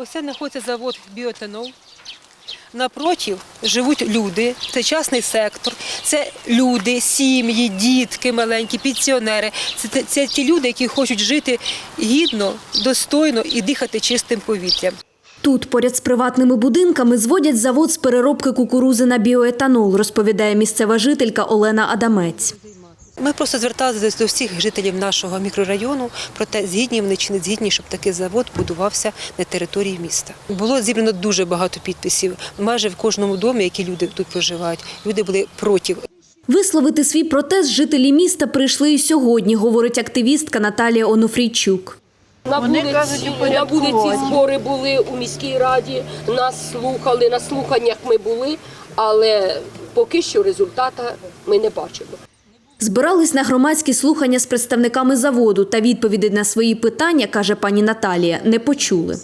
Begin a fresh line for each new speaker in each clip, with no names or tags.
Ось це знаходиться завод біоетанол. Напротив живуть люди, це частний сектор, це люди, сім'ї, дітки маленькі, пенсіонери. Це, це, це ті люди, які хочуть жити гідно, достойно і дихати чистим повітрям.
Тут, поряд з приватними будинками, зводять завод з переробки кукурузи на біоетанол, розповідає місцева жителька Олена Адамець.
Ми просто зверталися до всіх жителів нашого мікрорайону про те, згідні вони чи не згідні, щоб такий завод будувався на території міста. Було зібрано дуже багато підписів. Майже в кожному домі, які люди тут проживають, люди були проти.
Висловити свій протест жителі міста прийшли і сьогодні, говорить активістка Наталія Онофрійчук.
На вулиці, на вулиці збори були у міській раді, нас слухали, на слуханнях ми були, але поки що результата ми не бачимо.
Збирались на громадські слухання з представниками заводу та відповіді на свої питання, каже пані Наталія, не почули.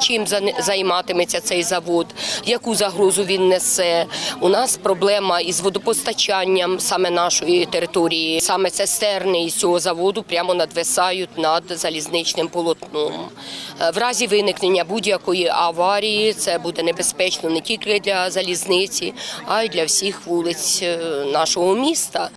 Чим за- займатиметься цей завод, яку загрозу він несе. У нас проблема із водопостачанням саме нашої території. Саме цистерни із цього заводу прямо надвисають над залізничним полотном. Е, В разі виникнення будь-якої аварії це буде небезпечно не тільки для залізниці, а й для всіх вулиць е, нашого міста.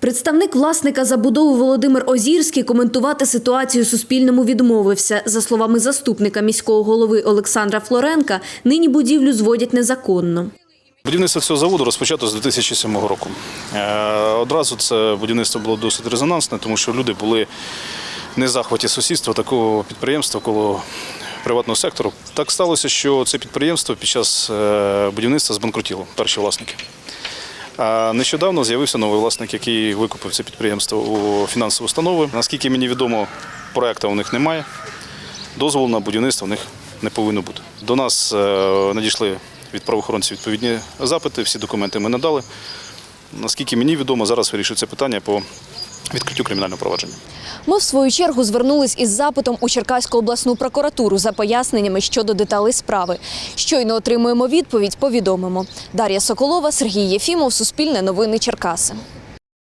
Представник власника забудови Володимир Озірський коментувати ситуацію Суспільному відмовився. За словами заступника міського голови Олександра Флоренка, нині будівлю зводять незаконно.
Будівництво цього заводу розпочато з 2007 року. Е, Одразу це будівництво було досить резонансне, тому що люди були не захваті сусідства такого підприємства коло приватного сектору. Так сталося, що це підприємство під час е, будівництва збанкрутіло перші власники. А нещодавно з'явився новий власник, який викупив це підприємство у фінансову установу. Наскільки мені відомо, проекту у них немає. Дозволу на будівництво у них не повинно бути. До нас е, надійшли від правоохоронців відповідні запити, всі документи ми надали. Наскільки мені відомо, зараз вирішується питання по відкриттю кримінального провадження.
Ми в свою чергу звернулись із запитом у Черкаську обласну прокуратуру за поясненнями щодо деталей справи. Щойно отримуємо відповідь, повідомимо. Дар'я Соколова, Сергій Єфімов, Суспільне новини Черкаси.